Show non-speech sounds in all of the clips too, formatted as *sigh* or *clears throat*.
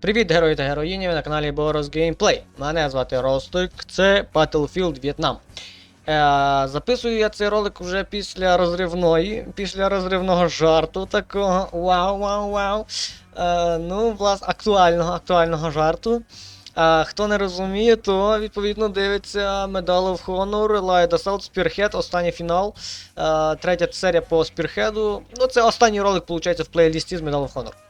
Привіт, герої та героїні, ви на каналі Boros Gameplay. Мене звати Ростик, це Battlefield Vietnam. Е, записую я цей ролик вже після розривної, після розривного жарту такого. Вау, вау, вау. Е, ну, власне, актуального, актуального жарту. А хто не розуміє, то відповідно дивиться Medal of Honor, Light Assault, Spearhead, останній фінал. Е, третя серія по Spearhead. Ну, це останній ролик, виходить, в плейлісті з Medal of Honor.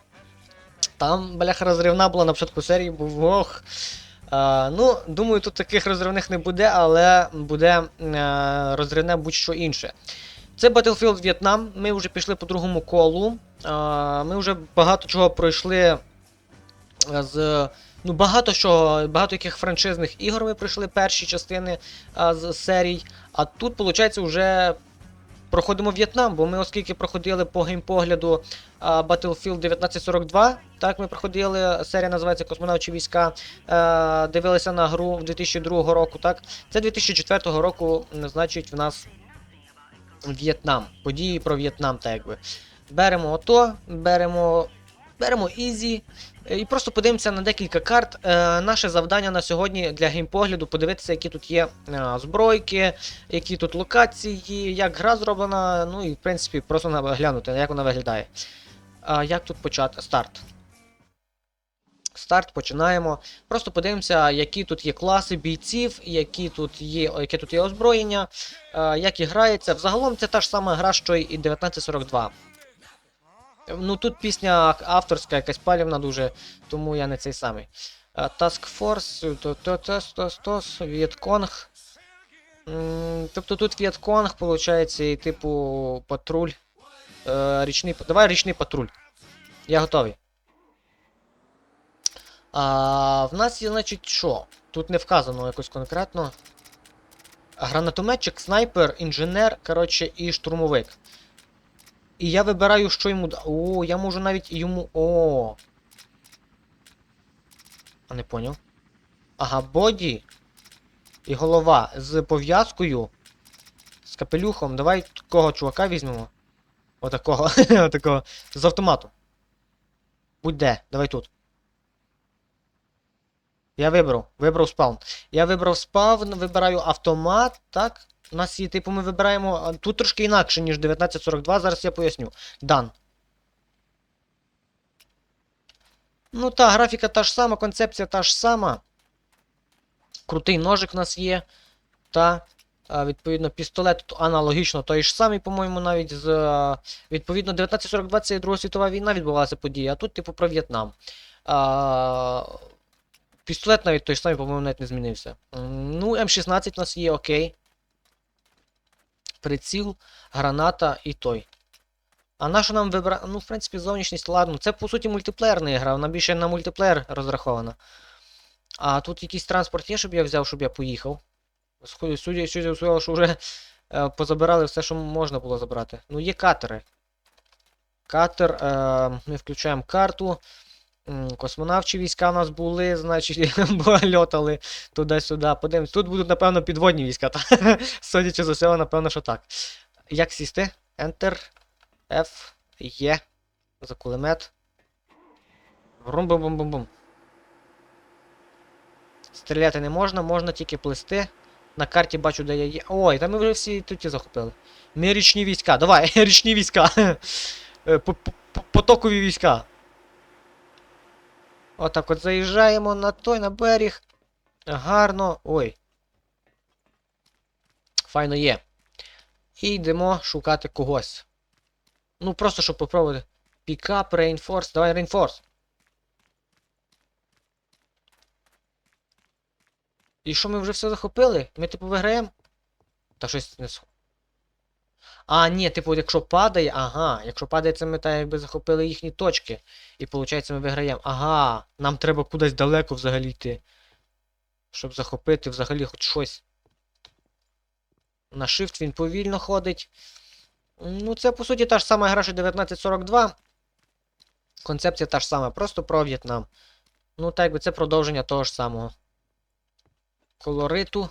Там, бляха, розривна була на початку серії, був ох. Е, ну, думаю, тут таких розривних не буде, але буде е, розривне будь-що інше. Це Battlefield Vietnam. Ми вже пішли по другому колу. Е, ми вже багато чого пройшли е, з. Ну, багато що, багато яких франшизних ігор ми пройшли перші частини а, з серій. А тут, виходить, вже проходимо В'єтнам, бо ми, оскільки проходили по геймпогляду Battlefield 1942, так ми проходили, серія називається Космонавчі війська, дивилися на гру в 2002 року, так? Це 2004 року, значить, в нас В'єтнам. Події про В'єтнам, так якби. Беремо ото, беремо. Беремо Ізі е, і просто подивимося на декілька карт. Е, наше завдання на сьогодні для геймпогляду подивитися, які тут є е, збройки, які тут локації, як гра зроблена, ну і в принципі просто глянути, як вона виглядає. А як тут почати? Старт. Старт починаємо. Просто подивимося, які тут є класи бійців, які тут є, яке тут є озброєння, як і грається. Взагалом це та ж сама гра, що й 1942. Ну тут пісня авторська, якась палівна дуже, тому я не цей самий. Е, Task Force, то В'єтконг. Тобто тут В'єтконг, виходить, і типу патруль. Е, Річний. Давай річний патруль. Я готовий. А, в нас є, значить, що? Тут не вказано якось конкретно. Гранатометчик, снайпер, інженер, коротше, і штурмовик. І я вибираю, що йому. О, я можу навіть йому. О. А не поняв. Ага, боді. І голова з пов'язкою. З капелюхом. Давай такого чувака візьмемо. Отакого. *laughs* Отакого. З автомату. Будь де, давай тут. Я вибрав. Вибрав спаун. Я вибрав спаун, вибираю автомат, так? У нас є, типу, ми вибираємо. Тут трошки інакше, ніж 1942, зараз я поясню. Дан. Ну та, графіка та ж сама, концепція та ж сама. Крутий ножик в нас є. Та, відповідно, пістолет аналогічно той ж самий, по-моєму, навіть з. Відповідно, 1942 це Друга світова війна відбувалася подія, а тут, типу, про В'єтнам. Пістолет навіть той самий, по-моєму, навіть не змінився. Ну, М16 у нас є, окей. Приціл, граната і той. А на що нам вибрати? Ну, в принципі, зовнішність, ладно. Це по суті мультиплеєрна гра, вона більше на мультиплеєр розрахована. А тут якийсь транспорт є, щоб я взяв, щоб я поїхав. Судя що вже е, позабирали все, що можна було забрати. Ну, є катери. Катер. Е, ми включаємо карту. Космонавчі війська у нас були, значить, *laughs* льотали туди-сюди. Подивимось. Тут будуть, напевно, підводні війська. *laughs* Судячи з усього, напевно, що так. Як сісти? Enter. F. Є. За кулемет. Рум-бум-бум-бум-бум. Стріляти не можна, можна тільки плисти. На карті бачу, де я є. Ой, та ми вже всі тут захопили. Ми річні війська. Давай, *laughs* річні війська. Е, по- по- по- Потокові війська. Отак от заїжджаємо на той, на берег. Гарно. Ой. Файно є. І йдемо шукати когось. Ну, просто щоб попробувати. Пікап, Reinforce. Давай Reinforce. І що ми вже все захопили? Ми типу виграємо? Та щось не схо. А, ні, типу, якщо падає, ага, якщо падає, це ми так якби захопили їхні точки. І виходить, ми виграємо. Ага, нам треба кудись далеко взагалі йти. Щоб захопити взагалі хоч щось. На shift він повільно ходить. Ну, це по суті та ж сама гра, що 1942. Концепція та ж сама, просто про В'єтнам. Ну, так якби це продовження того ж самого. Колориту.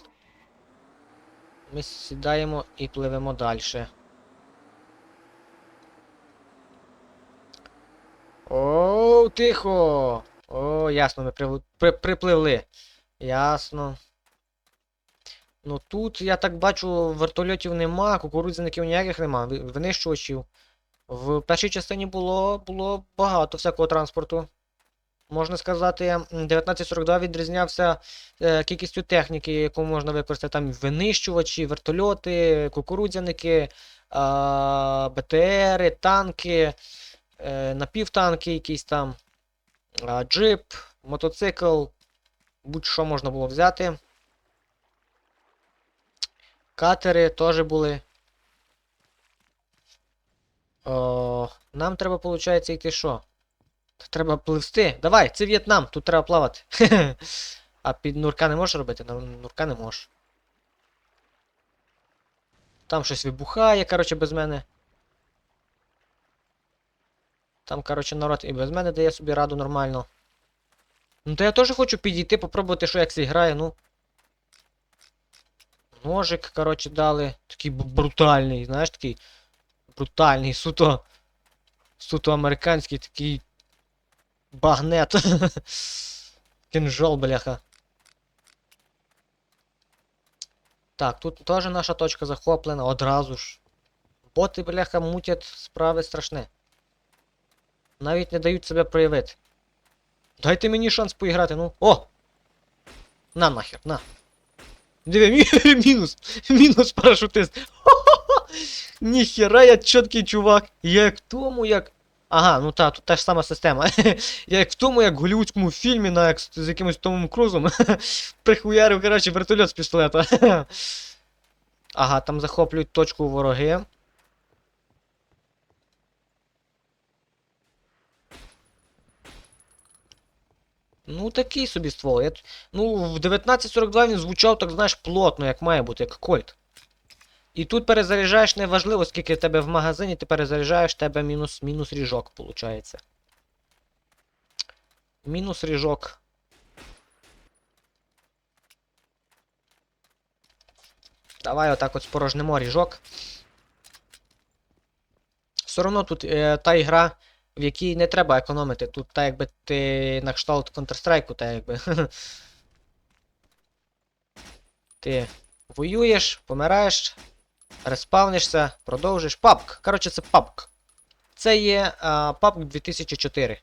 Ми сідаємо і пливемо далі. Оу, тихо! О, ясно, ми при... припливли. Ясно. Ну тут, я так бачу, вертольотів нема, кукурудзяників ніяких нема, винищувачів. В першій частині було, було багато всякого транспорту. Можна сказати, 1942 відрізнявся е, кількістю техніки, яку можна використати. Там винищувачі, вертольоти, кукурудзяники, БТРи, танки, е, напівтанки якісь там, джип, мотоцикл, будь-що можна було взяти. Катери теж були. О, нам треба, виходить, йти що? Треба пливсти. Давай, це В'єтнам, тут треба плавати. *laughs* А під нурка не можеш робити? Нурка не можеш. Там щось вибухає, коротше, без мене. Там, коротше, народ і без мене дає собі раду нормально. Ну то я теж хочу підійти, попробувати, що як грає, ну. Ножик, коротше, дали. Такий брутальний, знаєш, такий брутальний, суто. Суто американський такий багнет. *laughs* Кінжол, бляха. Так, тут теж наша точка захоплена одразу ж. Боти, бляха, мутять справи страшне. Навіть не дають себе проявити. Дайте мені шанс поіграти, ну. О! На нахер, на. Диви, мі- *laughs* мінус. Мінус парашутист. *laughs* Ніхера я чіткий чувак. Як тому, як. Ага, ну та, тут та ж сама система. *laughs* як в тому, як в голівудському фільмі на, з якимось Томом Крузом. *laughs* Прихуярив, коротше, вертольот з пістолета. *laughs* ага, там захоплюють точку вороги. Ну, такий собі ствол. Я... Ну, в 1942 він звучав, так знаєш, плотно, як має бути, як кольт. І тут перезаряджаєш неважливо, скільки в тебе в магазині, ти перезаряджаєш, тебе мінус, мінус ріжок, виходить. Мінус ріжок. Давай отак от спорожнемо ріжок. Все одно тут е, та ігра, в якій не треба економити. Тут так якби ти на кшталт Counter-Strike, так якби. *laughs* Ти воюєш, помираєш, респавнишся, продовжиш. PUBG. Коротше, це PUBG. Це є PUBG 2004.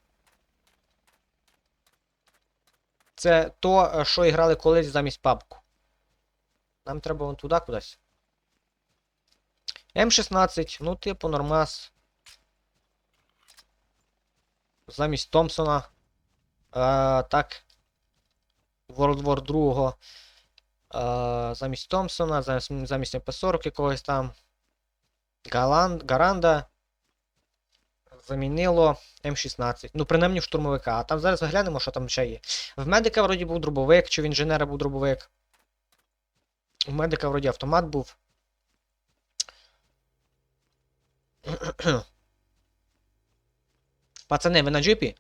Це то, е, що грали колись замість PUBG. Нам треба вон туди кудись. М16, ну, типу, нормас. Замість Томпсона. А, так. World War 2. Замість Томпсона, замість, замість МП-40 якогось там. Галан, Гаранда. Замінило М16. Ну, принаймні штурмовика. А там зараз заглянемо, що там ще є. В медика вроді був дробовик, чи в інженера був дробовик. У медика вроді автомат був. *clears throat* Пацани, ви на джипі?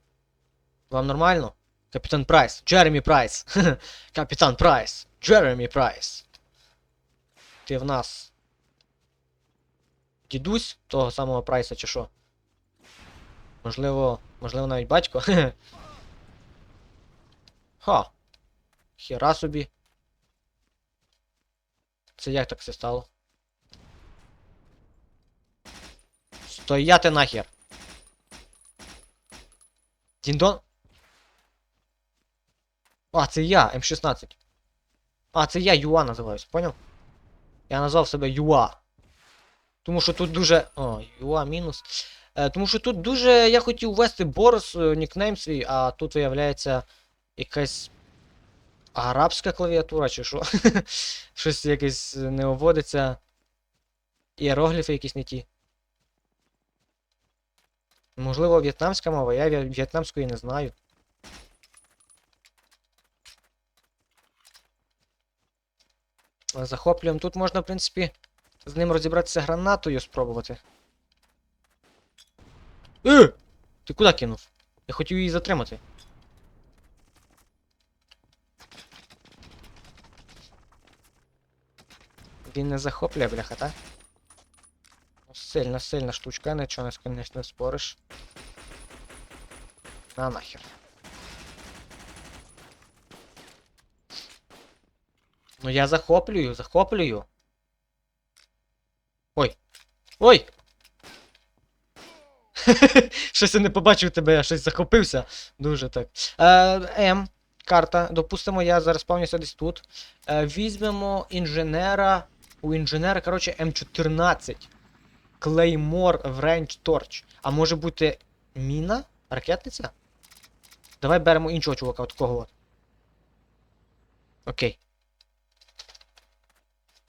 Вам нормально? Капітан Прайс. Джеремі Прайс. *laughs* Капітан Прайс. Джеремі Прайс. Ти в нас. Дідусь того самого Прайса чи що? Можливо, можливо навіть батько. *laughs* Ха. Хіра собі. Це як так все стало? Стояти нахер. Діндон. А, це я, М16. А, це я Юа називаюсь, поняв? Я назвав себе Юа. Тому що тут дуже. О, Юа мінус. Е, тому що тут дуже. Я хотів ввести Борис е, нікнейм свій, а тут виявляється якась арабська клавіатура чи що. *laughs* Щось якесь не вводиться. Іерогліфи якісь не ті. Можливо, в'єтнамська мова, я в'єтнамської не знаю. Захоплюємо. Тут можна, в принципі, з ним розібратися гранатою спробувати. Е! Ти куди кинув? Я хотів її затримати. Він не захоплює, бляха, так? Ну, Сильна, сильна штучка, нічого не спориш. На нахер. Ну я захоплюю, захоплюю. Ой. Ой! *laughs* щось я не побачив тебе, я щось захопився. Дуже так. Е, М. Карта. Допустимо, я зараз повністю десь тут. Е, візьмемо інженера. У інженера, коротше, М14. Клеймор в Range Torch. А може бути міна? Ракетниця? Давай беремо іншого чувака, от такого от. Окей.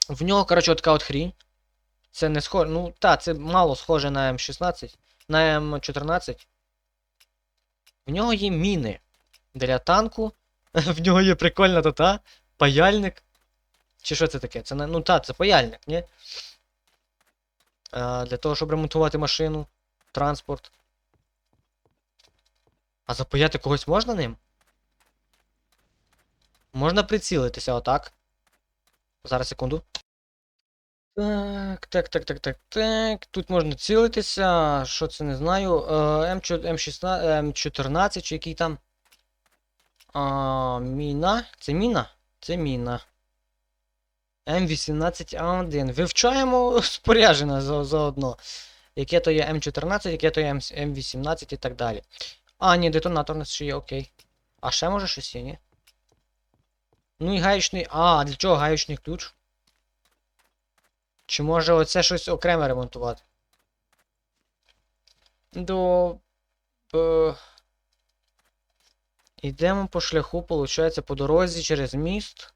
В нього, коротше, от така от хрінь. Це не схоже. Ну, та, це мало схоже на М16. На М14. В нього є міни. Для танку. *laughs* В нього є прикольна тота. Паяльник. Чи що це таке? Це ну та, це паяльник, ні? А, для того, щоб ремонтувати машину, транспорт. А запаяти когось можна ним? Можна прицілитися отак. Зараз секунду. Так, так, так, так, так, так. Тут можна цілитися. Що це не знаю. Е, М4, М16, М14 чи який там. А, міна. Це міна? Це міна. М18А1. Вивчаємо *laughs* спорядження за, заодно. Яке то є М14, яке то є М- М18 і так далі. А, ні, детонатор у нас ще є, окей. А ще може щось є, ні? Ну і гаючний. А, для чого гаючний ключ? Чи може оце щось окремо ремонтувати? До. Йдемо по шляху, виходить, по дорозі через міст.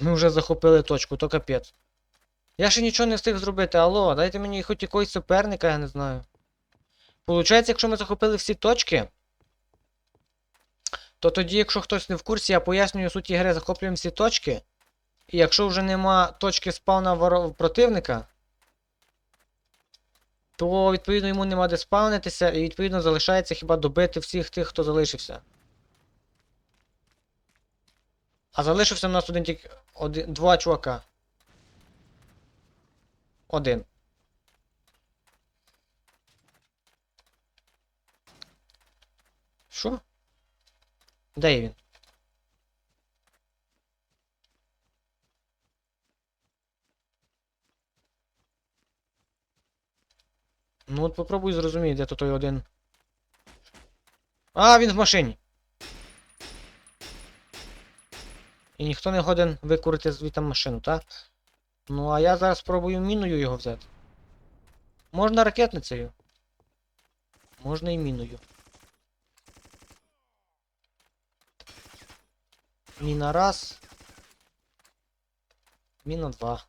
Ми вже захопили точку, то капець. Я ще нічого не встиг зробити, алло, дайте мені хоч якогось суперника, я не знаю. Получається, якщо ми захопили всі точки, то тоді, якщо хтось не в курсі, я пояснюю суть ігри, захоплюємо всі точки. І якщо вже нема точки спавна воро- противника, то відповідно йому нема де спавнитися, і відповідно залишається хіба добити всіх тих, хто залишився. А залишився в нас один тільки один, два чувака. Один. Що? Де він? Ну от попробуй зрозуміти, де то той один. А, він в машині. І ніхто не годен викурити звідти машину, так? Ну, а я зараз спробую міною його взяти. Можна ракетницею. Можна і міною. Міна раз. Міна два.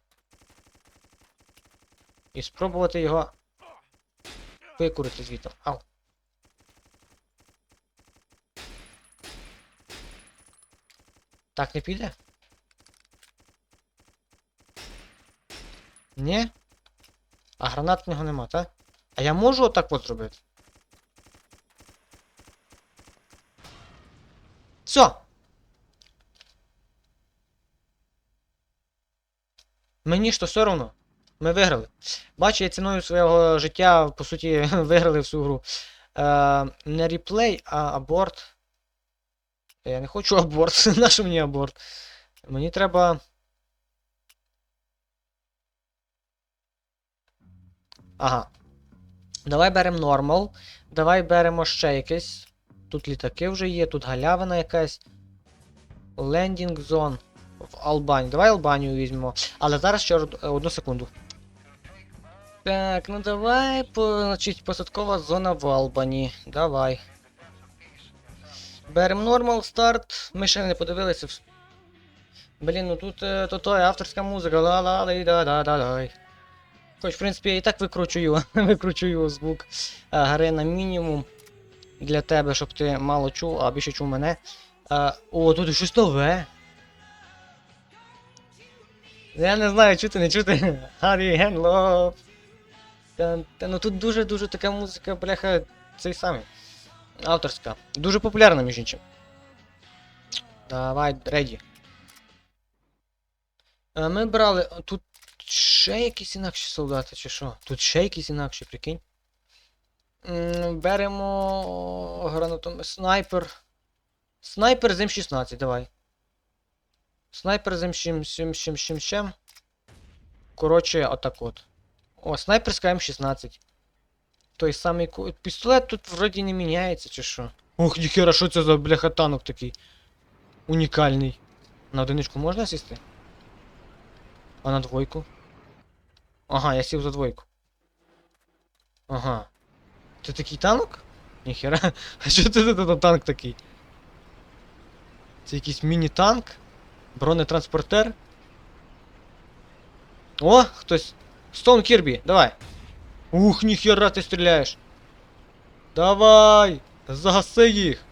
І спробувати його викурити звідти. Ау. Так не піде? Ні? А гранат в нього нема, так? А я можу отак от зробити? Все! Мені ж то все одно. Ми виграли. Бачу, я ціною свого життя, по суті, *laughs* виграли всю гру. Е, не реплей, а аборт. Я не хочу аборт. *laughs* Нащо мені аборт? Мені треба. Ага. Давай беремо нормал. Давай беремо ще якесь. Тут літаки вже є, тут галявина якась. Лендінг зон в Албанії. Давай Албанію візьмемо. Але зараз ще одну секунду. Так, ну давай, значить, посадкова зона в Албані. Давай. Берем нормал, старт. Ми ще не подивилися. Блін, ну тут е, то то авторська музика. ла ла лай да да да дай Хоч, в принципі, я і так викручую, *laughs* викручую звук е, гри на мінімум для тебе, щоб ти мало чув, а більше чув мене. Е, о, тут щось нове. Я не знаю, чути, не чути. Та, та, ну тут дуже-дуже така музика, бляха, цей самий. Авторська. Дуже популярна, між іншим. Давай, реді. Ми брали. Тут ще якісь інакші солдати, чи що? Тут ще якісь інакші, прикинь. Беремо гранатом. Снайпер. Снайпер з М16, давай. Снайпер з м щем щем щем щем. Коротше, отак от. О, снайперська М16. Той самий пістолет тут вроді не міняється, чи що. Ох, ніхера, що це за бляха танок такий? Унікальний. На одиничку можна сісти? А на двойку? Ага, я сів за двойку. Ага. Це такий танк? Ніхера. *laughs* А що це за танк такий? Це якийсь міні-танк? Бронетранспортер? О, хтось. Стоун Кірбі, давай. Ух, ніхера ти стріляєш. Давай! Загаси їх!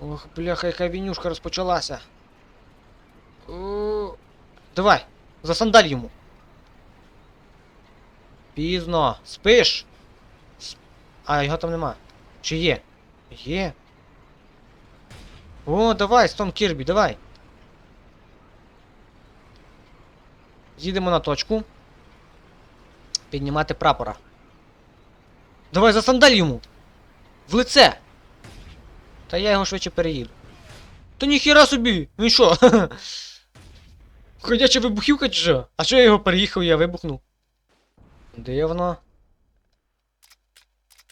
Ох, бляха, яка війнюшка розпочалася. О, Давай, засандаль йому. Пізно. Спиш? А, його там нема. Чи є? Є. О, давай, Стон Кірбі, давай. Їдемо на точку. Піднімати прапора. Давай засандаль йому! В лице! Та я його швидше переїду. Та ніхіра собі! Він що? *laughs* Ходяча вибухівка чи що? А що я його переїхав, я вибухнув? Дивно.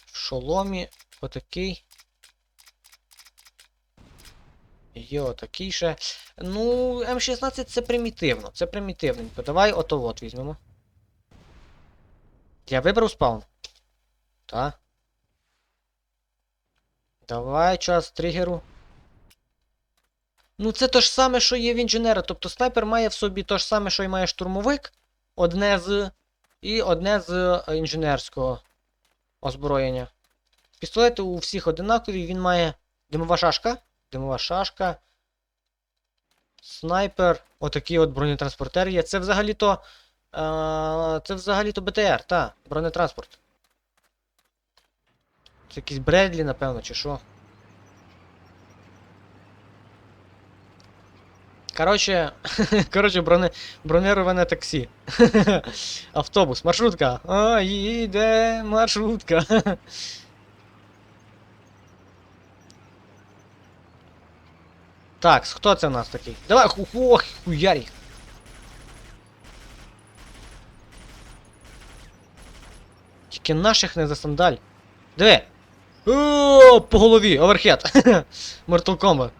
В шоломі отакий. Є отакий ще. Ну, М16 це примітивно. Це примітивненько. Давай ото от візьмемо. Я вибрав спаун. Та. Давай час тригеру. Ну, це то ж саме, що є в інженера. Тобто снайпер має в собі то ж саме, що й має штурмовик. Одне з. І одне з е, інженерського озброєння. Пістолети у всіх одинакові, він має димова шашка. Димова шашка. Снайпер. Отакий от бронетранспортер є. Це взагалі-то. Е, це взагалі-то БТР, та, бронетранспорт. Це якийсь Бредлі, напевно, чи що. Короче, *laughs* короче, броне, бронироване таксі. *laughs* Автобус, маршрутка. О, їде маршрутка. *laughs* Так, хто це в нас такий? Давай, ох, хуярі. Тільки наших не засандаль. Диви. О, по голові, оверхед. *laughs* Mortal Kombat.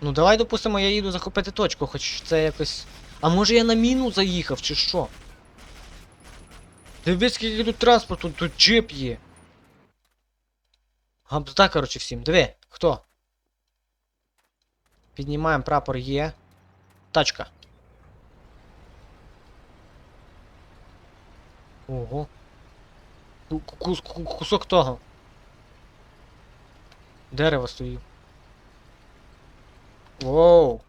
Ну давай допустимо, я їду захопити точку, хоч це якось. А може я на міну заїхав, чи що? Дивись, скільки тут транспорту, тут джип є. Гамбзда, коротше, всім. Диви, хто? Піднімаємо прапор є. Тачка. Ого. Ку- ку- ку- Кусок того. Дерево стоїть. Воу.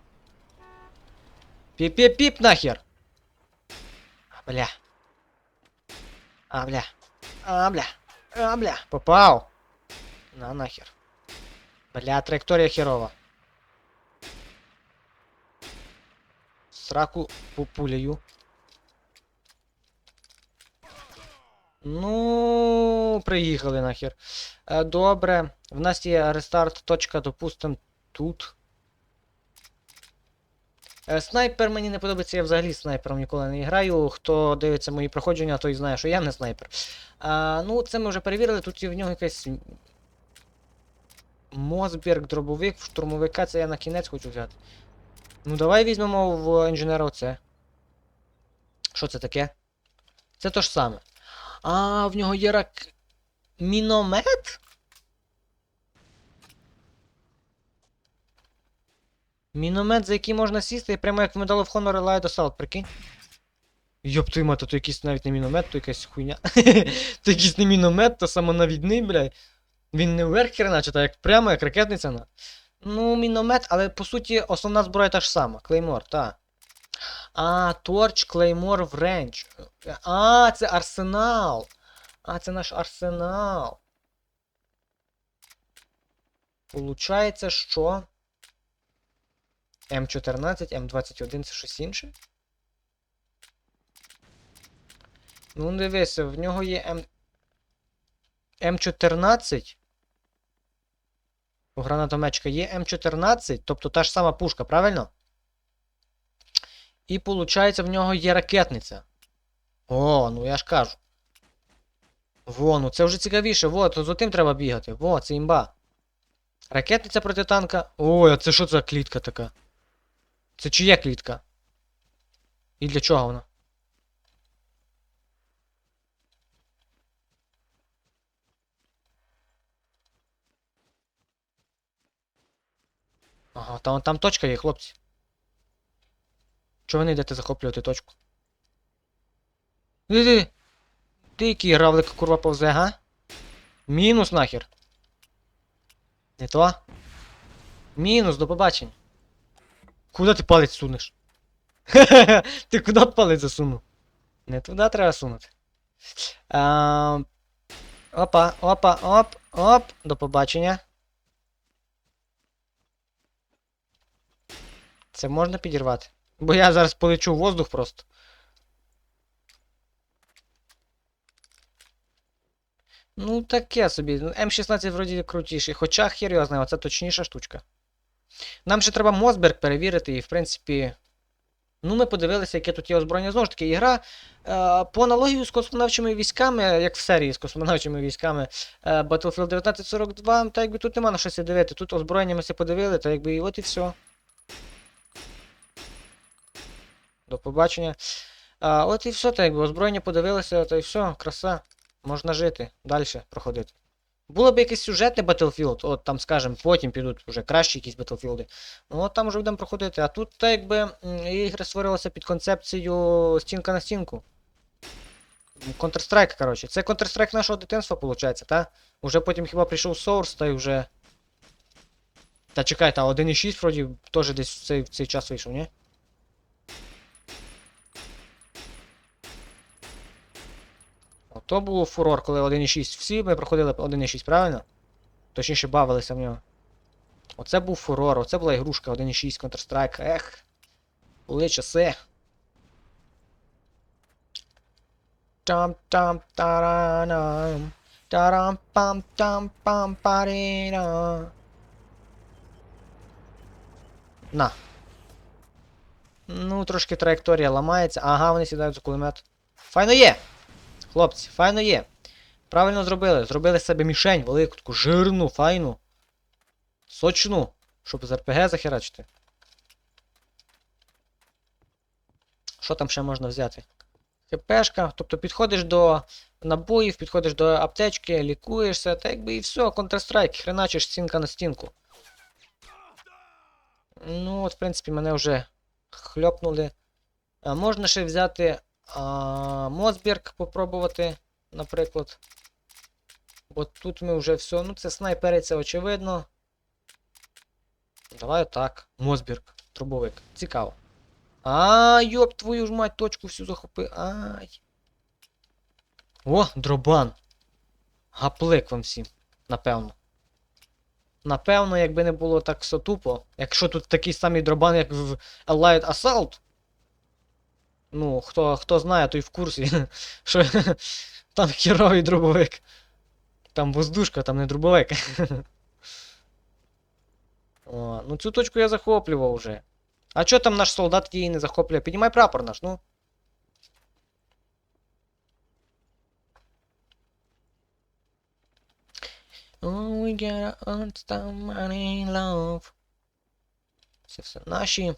Пип-пип-пип нахер. Бля. А, бля. А, бля. А, бля. Попал. На нахер. Бля, траектория херова. Сраку пуляю. Ну, приїхали нахер. Е, Добре. В нас є рестарт допустим, тут. Е, Снайпер мені не подобається, я взагалі снайпером ніколи не граю. Хто дивиться мої проходження, той знає, що я не снайпер. А, ну, це ми вже перевірили, тут в нього якась. Мосберг, дробовик, штурмовика, це я на кінець хочу взяти. Ну, давай візьмемо в інженера оце. Що це таке? Це то ж саме. А, в нього є рак. Міномет? Міномет, за який можна сісти, прямо як в Medal of Honor Light Assault, прикинь. Йоп твою мати, то якийсь навіть не міномет, то якась хуйня. *laughs* то якийсь не міномет, то самонавідний, блядь. Він не вверх херначе, а як прямо, як ракетниця на. Ну, міномет, але по суті основна зброя та ж сама. Клеймор, та. А, Торч, Клеймор в рейндж. А, це арсенал. А, це наш арсенал. Получається, що. М14, М21 це щось інше? Ну, дивися, в нього є М. М14. У гранатометчика є М14, тобто та ж сама пушка, правильно? І виходить, в нього є ракетниця. О, ну я ж кажу. Во, ну це вже цікавіше. Во, то за тим треба бігати. Во, це імба. Ракетниця проти танка. Ой, а це що за клітка така? Це чия клітка? І для чого вона? Ага, там, там точка є, хлопці. Чого ви не йдете захоплювати точку? Ти, ти, який равлик курва повзе, га? Мінус нахер. Не то? Мінус, до побачення. Куди ти палець сунеш? *laughs* ти куди палець? Не туди треба сунути. Опа, опа, оп, оп, до побачення. Це можна підірвати? Бо я зараз полечу в воздух просто. Ну, таке собі. Ну, М16 вроді крутіший, хоча хер його знає, це точніша штучка. Нам ще треба Мосберг перевірити, і в принципі. Ну, ми подивилися, яке тут є озброєння. Знову ж таки, ігра е, по аналогію з космонавчими військами, як в серії з космонавчими військами е, Battlefield 1942, та якби тут нема на щось дивити. Тут озброєння ми все подивили, та якби і от і все. До побачення. А, от і все, так якби озброєння подивилися, та й все, краса. Можна жити, далі проходити. Було б якийсь сюжетний Battlefield, от там, скажем, потім підуть вже кращі якісь Battlefield. Ну от там вже будемо проходити. А тут так якби ігри створилися під концепцію стінка на стінку. Counter-Strike, коротше. Це Counter-Strike нашого дитинства, виходить, та? Уже потім хіба прийшов Source, та й вже. Та чекай, та 1.6 вроді теж десь в цей, в цей час вийшов, ні? Ото був фурор, коли 1.6. Всі ми проходили 1.6, правильно? Точніше бавилися в нього. Оце був фурор, оце була ігрушка 1.6 Counter-Strike. Ех. Були часи. там там таранам тарам пам там пам паріна На. Ну, трошки траєкторія ламається. Ага, вони сідають за кулемет. Файно є! Хлопці, файно є. Правильно зробили. Зробили себе мішень, велику, таку жирну, файну. Сочну. Щоб з РПГ захерачити. Що там ще можна взяти? ХПшка, тобто підходиш до набоїв, підходиш до аптечки, лікуєшся, та якби і все, Counter-Strike, хреначиш стінка на стінку. Ну, от, в принципі, мене вже хльопнули. А, можна ще взяти а, Мосберг попробувати, наприклад. Бо тут ми вже все. Ну, це снайпери, це очевидно. Давай отак. Мосберг, трубовик. Цікаво. А, йоп, твою ж мать, точку всю захопи. Ай. О, дробан. Гаплик вам всім. Напевно. Напевно, якби не було так все тупо. Якщо тут такий самий дробан, як в Allied Assault. Ну, хто хто знає, той в курсі. *laughs* Що *laughs* там херовий дробовик. Там воздушка, там не дробовик. *laughs* О, ну цю точку я захоплював вже. А чо там наш солдат її не захоплює? Піднімай прапор наш, ну. Oh, we gotta understand money, love. Це все наші.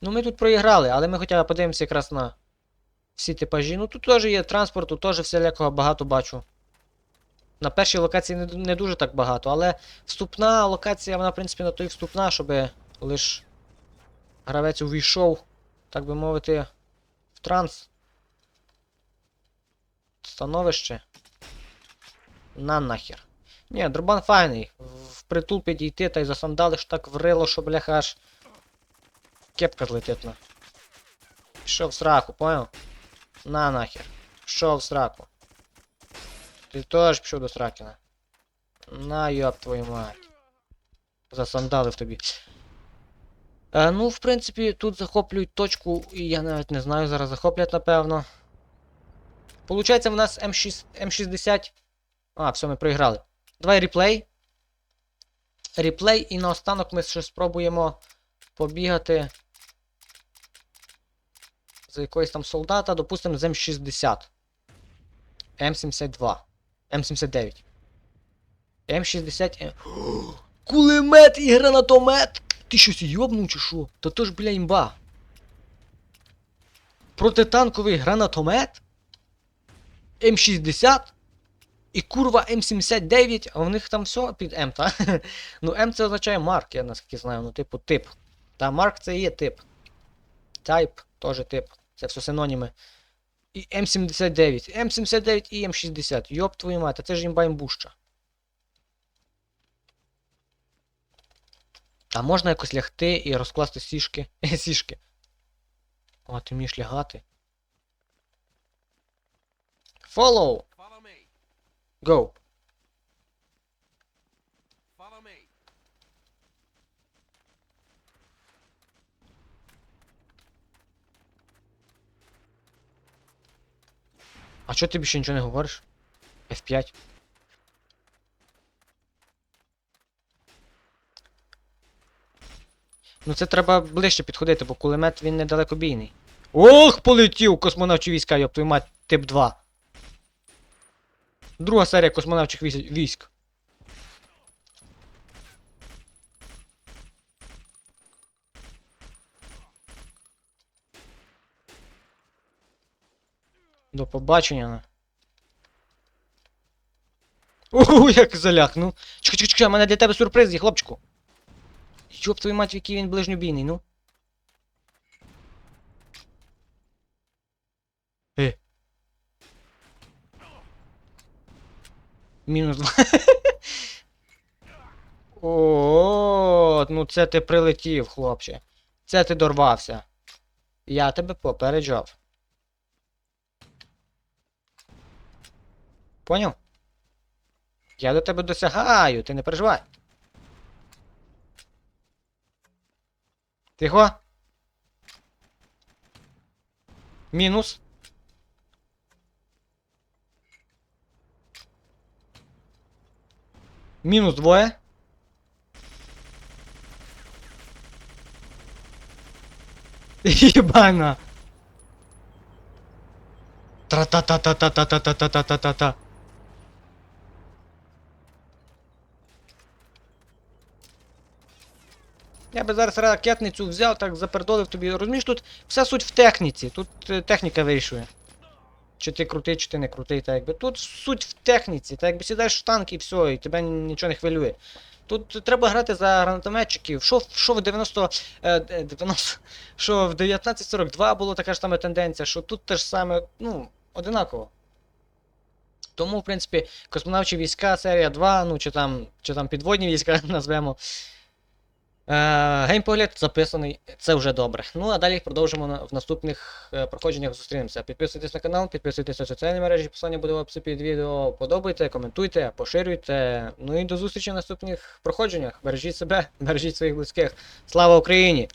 Ну, ми тут проіграли, але ми хоча б подивимося якраз на всі типажі. Ну тут теж є транспорту, теж всілякого багато бачу. На першій локації не, не дуже так багато, але вступна локація, вона, в принципі, на то і вступна, щоб лиш гравець увійшов, так би мовити, в транс. Становище. На нахер. Ні, дробан файний. В притул підійти та й засандалиш так врило, що бляха аж кепка злетить на. Пішов в сраку, понял? На нахер. Пішов в сраку. Ти теж пішов до Сракіна. На, йоп твою мать. Засандалив тобі. Е, ну, в принципі, тут захоплюють точку, і я навіть не знаю, зараз захоплять, напевно. Получається, в нас М6, М60. А, все, ми проіграли. Давай реплей. Реплей, і наостанок ми ще спробуємо побігати якогось там солдата, допустимо, з М60. М72. М79. М60. М... Кулемет і гранатомет! Ти щось йобнув чи що? Та то ж, бля, імба. Протитанковий гранатомет? М60 і курва М79, а в них там все під М, та? *laughs* ну, М це означає марк, я наскільки знаю, ну, типу, тип. Та марк це є тип. Type теж тип. Це все синоніми. І М79. М79 і М60. Йоп твою мать, а це ж імба імбуща. А можна якось лягти і розкласти сішки. *laughs* сішки. О, ти вмієш лягати. Follow. Go! Follow me. А чого ти більше нічого не говориш? F5. Ну це треба ближче підходити, бо кулемет він недалекобійний. Ох, полетів космонавчі війська, йоп твою мать, тип 2. Друга серія космонавчих військ. До побачення. Ого, як заляг, ну. Чекай, чекай, чекай, у мене для тебе сюрприз є, хлопчику. Йоп твою мать, який він ближньобійний, ну. Е. Мінус два. *laughs* О, ну це ти прилетів, хлопче. Це ти дорвався. Я тебе попереджав. Поняв? Я до тебе досягаю, ти не переживай. Тихо. Мінус. Мінус двоє. Ебана. Тра-та-та-та-та-та-та-та-та-та-та. Я би зараз ракетницю взяв, так запердолив тобі. Розумієш, тут вся суть в техніці. Тут е, техніка вирішує. Чи ти крутий, чи ти не крутий, так якби. Тут суть в техніці. Так якби сідаєш в танк і все, і тебе нічого не хвилює. Тут треба грати за гранатометчиків. Що, що в 90, е, е, 90. Що в 1942 було така ж сама тенденція, що тут те ж саме, ну, одинаково. Тому, в принципі, космонавчі війська, серія 2, ну чи там, чи там підводні війська *laughs* назвемо. Е, геймпогляд записаний, це вже добре. Ну а далі продовжимо на, в наступних е, проходженнях зустрінемося. Підписуйтесь на канал, підписуйтесь на соціальні мережі, посилання буде в описі під відео. Подобайте, коментуйте, поширюйте. Ну і до зустрічі в наступних проходженнях. Бережіть себе, *laughs* бережіть своїх близьких. Слава Україні!